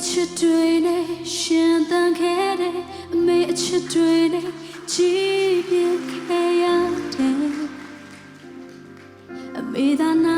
အချစ်တွေနဲ့ရှင်သန်ခဲ့တဲ့အမေအချစ်တွေနဲ့ကြည်ပြခဲ့ရတယ်အမေသာနာ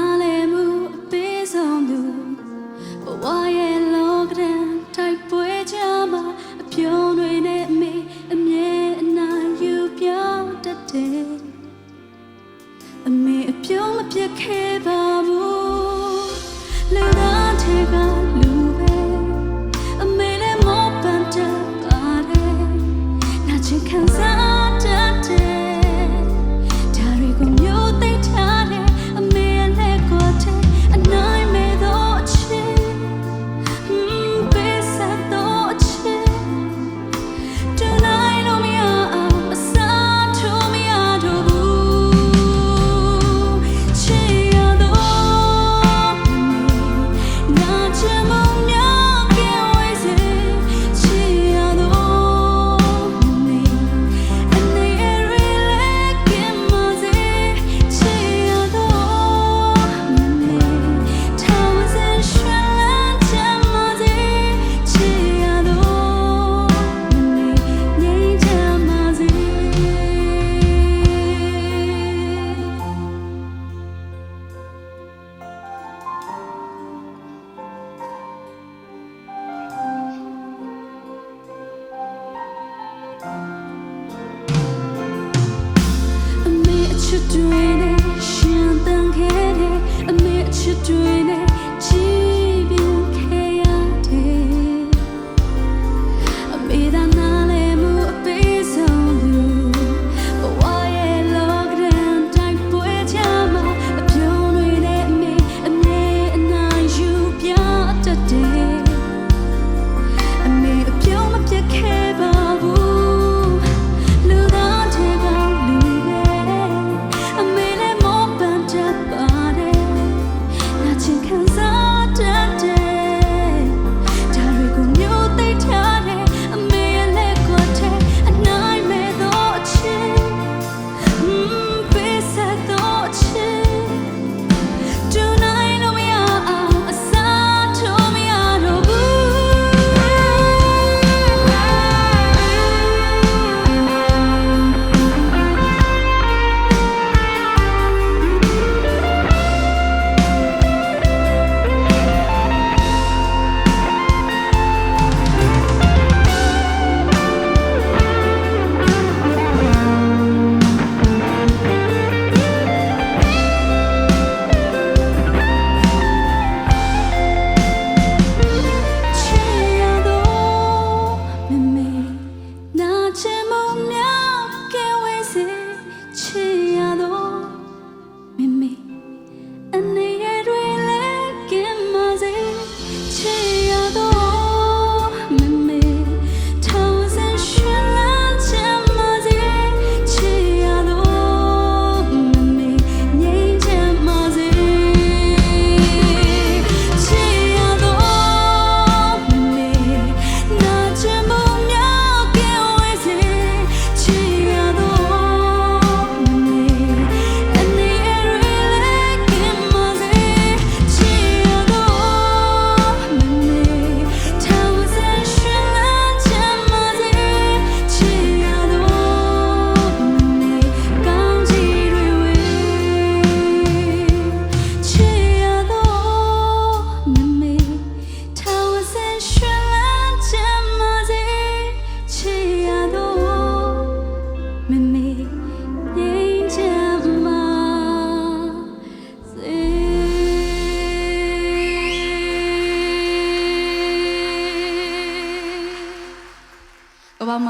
ချစ်တွင်နဲ့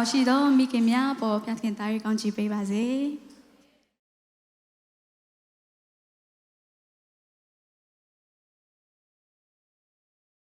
မရှိသောမိခင်များပေါ်ဖျက်ခင်သားရီကောင်းချီးပေးပါစေ။